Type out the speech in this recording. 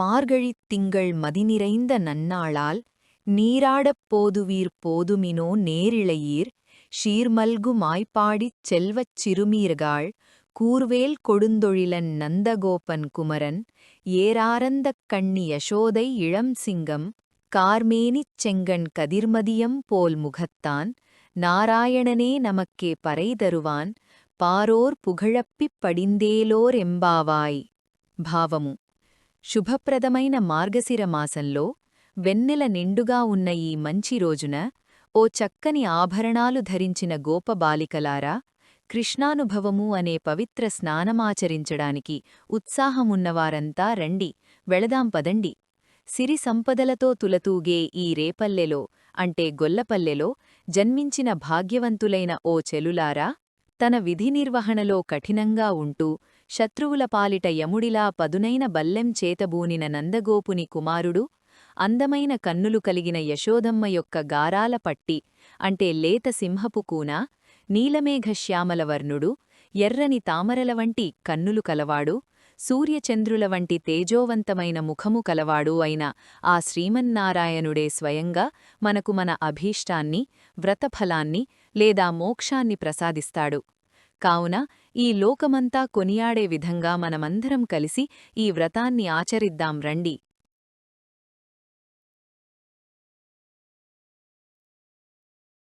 மார்கழித் திங்கள் மதிநிறைந்த நன்னாளால் நீராடப் போதுவீர் போதுமினோ நேரிழையீர். ஷீர்மல்கு மாய்ப்பாடிச் செல்வச் சிறுமீர்காள் கூர்வேல் கொடுந்தொழிலன் நந்தகோபன் குமரன் ஏராரந்தக் கண்ணி யசோதை இளம்சிங்கம் கார்மேனிச் செங்கன் கதிர்மதியம் போல் முகத்தான். நாராயணனே நமக்கே பறை தருவான். பாரோர் புகழப்பிப் படிந்தேலோர் எம்பாவாய். பாவமு. శుభప్రదమైన మార్గశిర మాసంలో వెన్నెల నిండుగా ఉన్న ఈ మంచి రోజున ఓ చక్కని ఆభరణాలు ధరించిన గోపబాలికలారా కృష్ణానుభవము అనే పవిత్ర స్నానమాచరించడానికి ఉత్సాహమున్నవారంతా రండి వెళదాం పదండి. సిరి సంపదలతో తులతూగే ఈ రేపల్లెలో అంటే గొల్లపల్లెలో జన్మించిన భాగ్యవంతులైన ఓ చెలులారా తన విధి నిర్వహణలో కఠినంగా ఉంటూ శత్రువుల పాలిట యముడిలా పదునైన బల్లెం చేతబూనిన నందగోపుని కుమారుడు అందమైన కన్నులు కలిగిన యశోదమ్మ యొక్క గారాల పట్టి అంటే లేత సింహపు కూన నీలమేఘశ్యామలవర్ణుడు ఎర్రని తామరల వంటి కన్నులు కలవాడు సూర్యచంద్రుల వంటి తేజోవంతమైన ముఖము కలవాడు అయిన ఆ శ్రీమన్నారాయణుడే స్వయంగా మనకు మన అభీష్టాన్ని వ్రతఫలాన్ని లేదా మోక్షాన్ని ప్రసాదిస్తాడు. కావున ఈ లోకమంతా కొనియాడే విధంగా మనమందరం కలిసి ఈ వ్రతాన్ని ఆచరిద్దాం రండి.